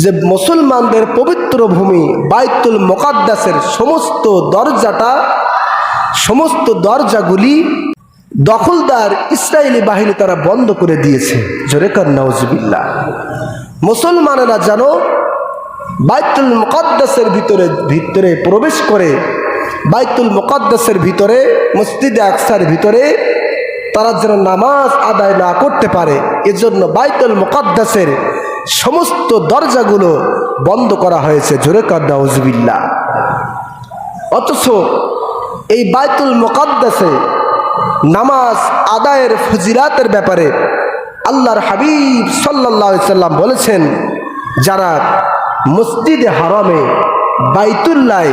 যে মুসলমানদের পবিত্র ভূমি বাইতুল মোকাদ্দাসের সমস্ত দরজাটা, সমস্ত দরজাগুলি দখলদার ইসরায়েলি বাহিনী তারা বন্ধ করে দিয়েছে। জোরেকার নওজবিল্লা মুসলমানেরা যেন বাইতুল মোকাদ্দাসের ভিতরে ভিতরে প্রবেশ করে, বাইতুল মোকাদ্দাসের ভিতরে, মসজিদে আকসার ভিতরে তারা যেন নামাজ আদায় না করতে পারে। এজন্য বাইতুল মুকদ্দাসের সমস্ত দরজাগুলো বন্ধ করা হয়েছে। জোরে কান্না অথচ এই বাইতুল মুকদ্দাসে নামাজ আদায়ের ফজিলাতের ব্যাপারে আল্লাহর হাবিব সাল্লাহ সাল্লাম বলেছেন, যারা মসজিদে হারামে বাইতুল্লায়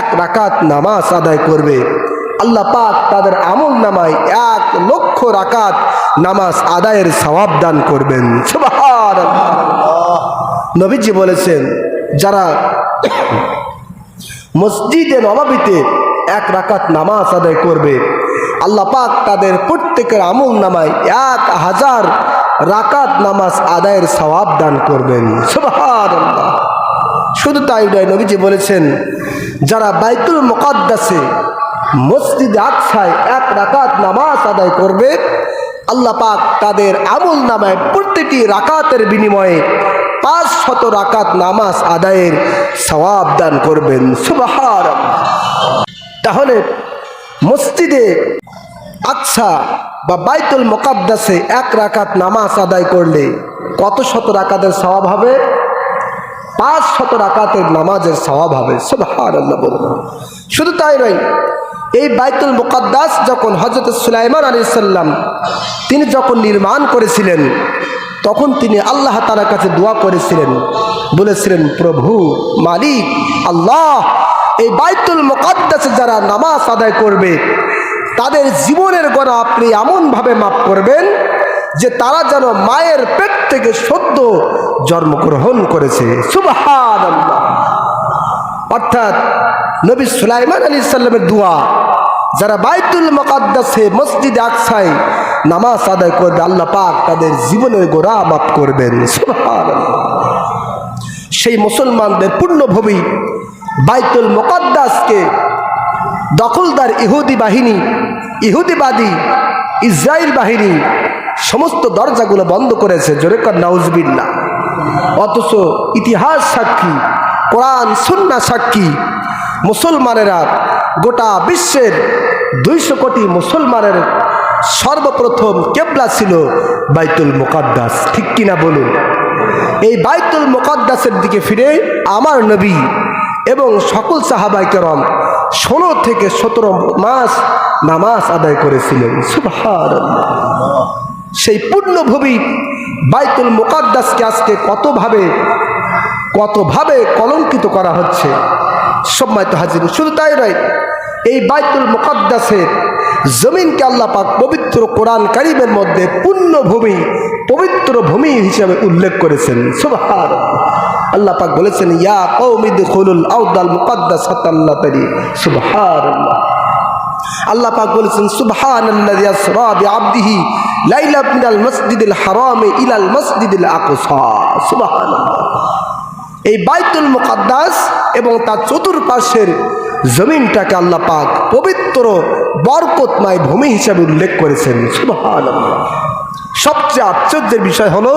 এক রাকাত নামাজ আদায় করবে, আল্লাহ পাক তাদের আমল নামায় এক লক্ষ রাকাত নামাজ আদায়ের সওয়াব দান করবেন। নবীজি বলেছেন, যারা মসজিদে নবাবিতে এক রাকাত নামাজ আদায় করবে, আল্লাহ পাক তাদের প্রত্যেকের আমল নামায় এক হাজার রাকাত নামাজ আদায়ের সওয়াব দান করবেন। শুধু তাই নয়, নবীজি বলেছেন, যারা বাইতুল মোকাদ্দাসে মসজিদ আকসায় এক রাকাত নামাজ আদায় করবে, আল্লাহ পাক তাদের আমল নামায় প্রতিটি রাকাতের বিনিময়ে পাঁচ শত রাকাত নামাজ আদায়ের সওয়াব দান করবেন। সুবাহার তাহলে মসজিদে আকসা বা বাইতুল মোকাদ্দাসে এক রাকাত নামাজ আদায় করলে কত শত রাকাতের সওয়াব হবে? পাঁচ শত রাকাতের নামাজের সওয়াব হবে। বলুন। শুধু তাই নয়, এই বাইতুল মুকাদ্দাস যখন হজরত সুলাইমান আলী সাল্লাম তিনি যখন নির্মাণ করেছিলেন তখন তিনি আল্লাহ তালার কাছে দোয়া করেছিলেন। বলেছিলেন, প্রভু, মালিক, আল্লাহ, এই বাইতুল মুকাদ্দাসে যারা নামাজ আদায় করবে, তাদের জীবনের গড়া আপনি এমনভাবে মাফ করবেন যে তারা যেন মায়ের পেট থেকে সদ্য জন্মগ্রহণ করেছে। সুবাহান অর্থাৎ নবী সুলাইমান আলী সাল্লামের দোয়া, যারা বাইতুল মকাদ্দাসে মসজিদ আকসায় নামাজ আদায় করবে আল্লাহ পাক তাদের জীবনের গোড়া মাফ করবেন। সেই মুসলমানদের পূর্ণভূমি বাইতুল মোকাদ্দাসকে দখলদার ইহুদি বাহিনী, ইহুদিবাদী ইসরায়েল বাহিনী সমস্ত দরজাগুলো বন্ধ করেছে। জোরেকর নাউজবিল্লা অথচ ইতিহাস সাক্ষী, কোরআন সুন্না সাক্ষী মুসলমানেরা গোটা বিশ্বের দুইশো কোটি মুসলমানের সর্বপ্রথম কেবলা ছিল বাইতুল মোকাদ্দাস। ঠিক কিনা বলুন? এই বাইতুল মোকাদ্দাসের দিকে ফিরে আমার নবী এবং সকল সাহাবাই কেরম ষোলো থেকে সতেরো মাস নামাজ আদায় করেছিলেন। সুবহানাল্লাহ। সেই পূর্ণভূমি বাইতুল মোকাদ্দাসকে আজকে কতভাবে কতভাবে কলঙ্কিত করা হচ্ছে সম্মানিত হাজির, শুধু তাই নয়, এই বাইতুল মোকাদ্দাসের জমিনকে আল্লাহ পাক পবিত্র কোরআন কারিমের মধ্যে পূর্ণভূমি, পবিত্র ভূমি হিসেবে উল্লেখ করেছেন। সুবহান আল্লাহ পাক বলেছেন, ইয়া কৌমিদ খুলুল আউদাল মুকাদ্দাস তারি সুবহানাল্লাহ। আল্লাহ পাক বলেছেন, সুবহানাল্লাযী আসরা বিআবদিহি লাইলা মিনাল মসজিদিল হারামে ইলাল মসজিদিল আকসা। সুবহানাল্লাহ। এই বাইতুল মুকাদ্দাস এবং তার চতুর্পাশের জমিনটাকে আল্লাহ পাক পবিত্র বরকতময় ভূমি হিসাবে উল্লেখ করেছেন। সবচেয়ে আশ্চর্যের বিষয় হলো,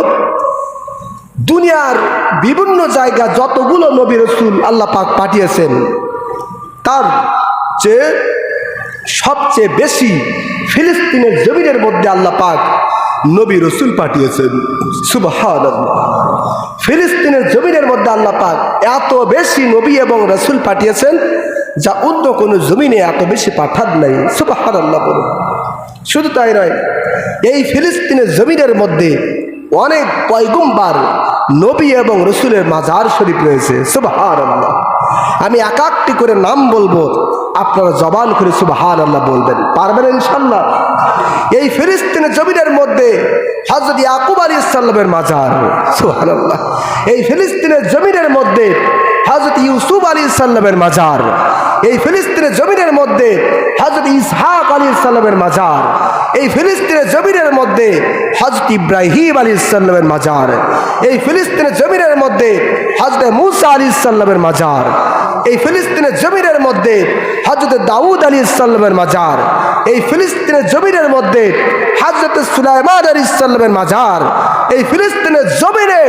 দুনিয়ার বিভিন্ন জায়গা যতগুলো নবী রসুল আল্লাহ পাক পাঠিয়েছেন, তার চেয়ে সবচেয়ে বেশি ফিলিস্তিনের জমিনের মধ্যে আল্লাহ পাক নবী রসুল পাঠিয়েছেন। সুবহান ফিলিস্তিনের জমিনের মধ্যে আল্লাহ পাক এত বেশি নবী এবং রসুল পাঠিয়েছেন, যা অন্য কোনো জমিনে এত বেশি পাঠান নাই। সুবহান আল্লাহ বলুন। শুধু তাই নয়, এই ফিলিস্তিনের জমিনের মধ্যে অনেক পয়গুম্বার নবী এবং রসুলের মাজার শরীফ রয়েছে। সুবহান আল্লাহ আমি এক একটি করে নাম বলব, আপনারা জবান করে সুবহান আল্লাহ বলবেন। পারবেন ইনশাল্লাহ এই ফিলিস্তিনের জমিনের মধ্যে হজরত ইয়াকুব আলী ইসাল্লামের মাজার। সুবহান আল্লাহ এই ফিলিস্তিনের জমিনের মধ্যে হজরত ইউসুফ আলী ইসাল্লামের মাজার। এই ফিলিস্তিনের জমিনের মধ্যে হজরত ইসহাক আলী ইসাল্লামের মাজার। এই ফিলিস্তিনের জমিনের মধ্যে হজরত ইব্রাহিম আলী ইসাল্লামের মাজার। এই ফিলিস্তিনের জমিনের মধ্যে হজরত মুসা আলী ইসাল্লামের মাজার। এই ফিলিস্তিনের জমিনের মধ্যে হজরত দাউদ আলী ইসাল্লামের মাজার, এই ফিলিস্তিনের জমিনের মধ্যে হজরত সুলাইমান আলী ইসাল্লামের মাজার, এই ফিলিস্তিনের জমিনে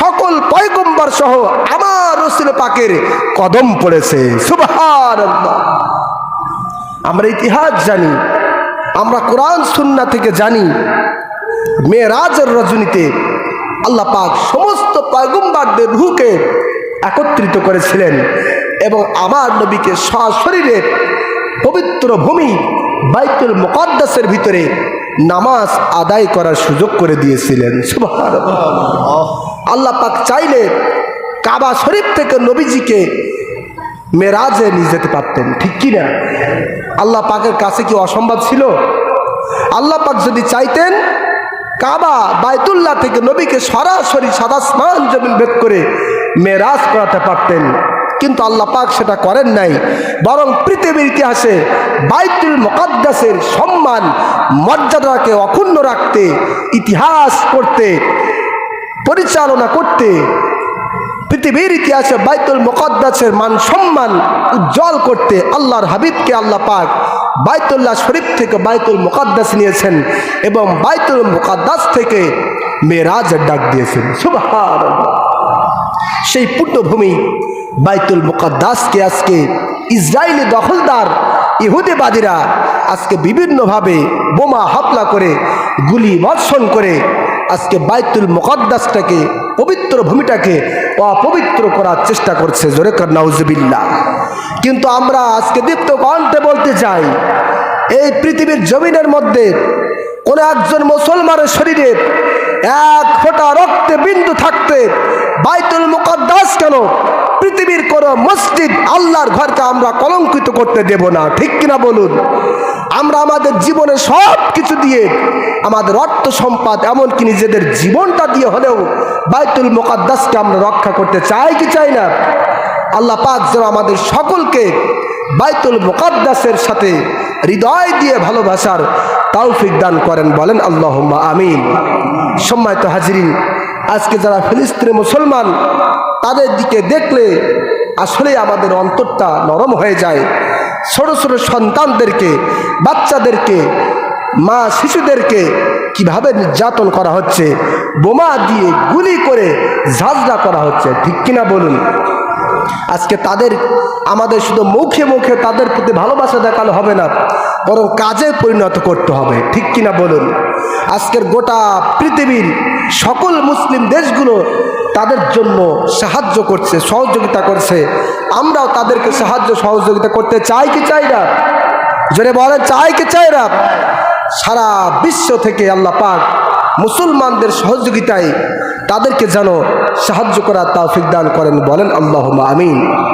সকল পয়গম্বর সহ আমার রসুল পাকের কদম পড়েছে। সুবহান আমরা ইতিহাস জানি, আমরা কোরআন সুন্না থেকে জানি, মেয়েরাজের রজনীতে আল্লাহ পাক সমস্ত পয়গম্বারদের রুহকে একত্রিত করেছিলেন। এবং আমার নবীকে সশরীরে পবিত্র ভূমি বাইতুল মুকদ্দাসের ভিতরে নামাজ আদায় করার সুযোগ করে দিয়েছিলেন। আল্লাহ পাক চাইলে কাবা শরীফ থেকে নবীজিকে মেরাজে নিয়ে যেতে পারতেন, ঠিক কি না? আল্লাহ পাকের কাছে কি অসম্ভব ছিল? আল্লাহ পাক যদি চাইতেন কাবা বায়তুল্লাহ থেকে নবীকে সরাসরি সাদা স্নান জমিন ভেদ করে মেরাজ করাতে পারতেন কিন্তু আল্লাহ পাক সেটা করেন নাই। বরং পৃথিবীর ইতিহাসে বাইতুল মোকাদ্দাসের সম্মান, মর্যাদাকে অক্ষুণ্ণ রাখতে, ইতিহাস করতে পরিচালনা করতে, পৃথিবীর ইতিহাসে বাইতুল মোকদ্দাসের মান সম্মান উজ্জ্বল করতে আল্লাহর হাবিবকে আল্লাহ পাক বাইতুল্লাহ শরীফ থেকে বাইতুল মোকাদ্দাস নিয়েছেন এবং বাইতুল মোকাদ্দাস থেকে মেরাজের ডাক দিয়েছেন। সুবহানাল্লাহ। সেই পুণ্যভূমি বাইতুল মুকাদ্দাসকে আজকে ইসরায়েলি দখলদার ইহুদিবাদীরা আজকে বিভিন্নভাবে বোমা হামলা করে, গুলি বর্ষণ করে আজকে বাইতুল মুকাদ্দাসটাকে, পবিত্র ভূমিটাকে অপবিত্র করার চেষ্টা করছে। জোরে কর নাউজবিল্লা কিন্তু আমরা আজকে দীপ্ত কণ্ঠে বলতে চাই, এই পৃথিবীর জমিনের মধ্যে কোনো একজন মুসলমানের শরীরে এক ফোঁটা রক্তে বিন্দু থাকতে বাইতুল মুকদ্দাস কেন পৃথিবীর কোন মসজিদ আল্লাহর ঘরকে আমরা কলঙ্কিত করতে দেব না। ঠিক কিনা বলুন? আমরা আমাদের জীবনে সব কিছু দিয়ে আমাদের অর্থ সম্পদ এমনকি নিজেদের জীবনটা দিয়ে হলেও বাইতুল মোকাদ্দাসকে আমরা রক্ষা করতে চাই কি চাই না? আল্লাহ পাক যেন আমাদের সকলকে বাইতুল মোকাদ্দাসের সাথে হৃদয় দিয়ে ভালোবাসার তৌফিক দান করেন বলেন আল্লাহ আমিন। সম্মানিত হাজিরিন আজকে যারা ফিলিস্তিনি মুসলমান, তাদের দিকে দেখলে আসলে আমাদের অন্তরটা নরম হয়ে যায়। ছোট ছোট সন্তানদেরকে, বাচ্চাদেরকে, মা শিশুদেরকে কীভাবে নির্যাতন করা হচ্ছে, বোমা দিয়ে গুলি করে ঝাঁঝরা করা হচ্ছে, ঠিক কিনা বলুন? আজকে তাদের, আমাদের শুধু মুখে মুখে তাদের প্রতি ভালোবাসা দেখালে হবে না, বরং কাজে পরিণত করতে হবে, ঠিক কিনা বলুন? আজকের গোটা পৃথিবীর সকল মুসলিম দেশগুলো তাদের জন্য সাহায্য করছে, সহযোগিতা করছে। আমরাও তাদেরকে সাহায্য, সহযোগিতা করতে চাই কি চাই না? জোরে বলে চাই কি চাই না? সারা বিশ্ব থেকে আল্লাহ পাক মুসলমানদের সহযোগিতায় তাদেরকে যেন সাহায্য করার তৌফিক দান করেন। বলেন আল্লাহ আমিন।